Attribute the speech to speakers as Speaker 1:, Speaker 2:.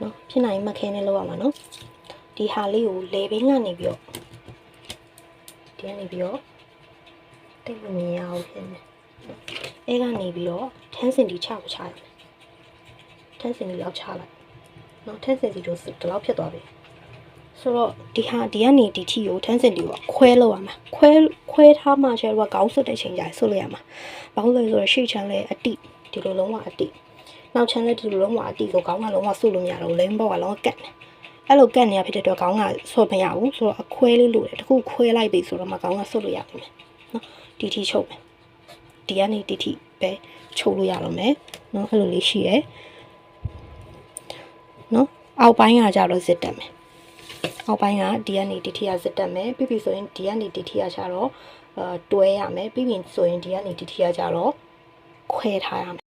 Speaker 1: နော်ဖြစ်နိုင်မှတ်ခဲနဲ့လောက်ရမှာနော်ဒီဟာလေးကိုလေဘင်းကနေပြီးတော့ဒီကနေပြီးတော့တိတ်မမြင်ရအောင်ဖြစ်နေအဲကနေပြီးတော့10စင်တီချကိုချရတယ်10စင်တီလောက်ချလိုက်နော်10စင်တီတို့ဒီလောက်ဖြစ်သွားပြီဆိုတော့ဒီဟာဒီကနေဒီထီကို10စင်တီကိုခွဲလောက်ရမှာခွဲခွဲထားမှကျတော့ကောင်းစွတ်တဲ့ချိန်ကျရင်ဆွတ်လိုက်ရမှာဘာလို့လဲဆိုတော့ရှေ့ချမ်းလဲအတိ ဒီလိုလုံးဝအတိနောက်ချမ်းလည်းဒီလိုလုံးဝအတီဆိုခေါင်းကလုံးဝဆုတ်လို့မရတော့ဘူးလိမ့်ဘောကလုံးဝကတ်တယ်အဲ့လိုကတ်နေရဖြစ်တဲ့အတွက်ခေါင်းကဆွတ်မရဘူးဆိုတော့အခွဲလေးလိုတယ်တခုခွဲလိုက်ပြီဆိုတော့မှခေါင်းကဆုတ်လို့ရပြီမယ်နော်ဒီထီချုပ်မယ်ဒီကနေဒီထီပဲချုပ်လို့ရတော့မယ်နော်အဲ့လိုလေးရှိရယ်နော်အောက်ပိုင်းကကြတော့ဇစ်တက်မယ်အောက်ပိုင်းကဒီကနေဒီထီကဇစ်တက်မယ်ပြီးပြီဆိုရင်ဒီကနေဒီထီကကြတော့အဲတွဲရမယ်ပြီးပြီဆိုရင်ဒီကနေဒီထီကကြတော့ခွဲထားရမယ်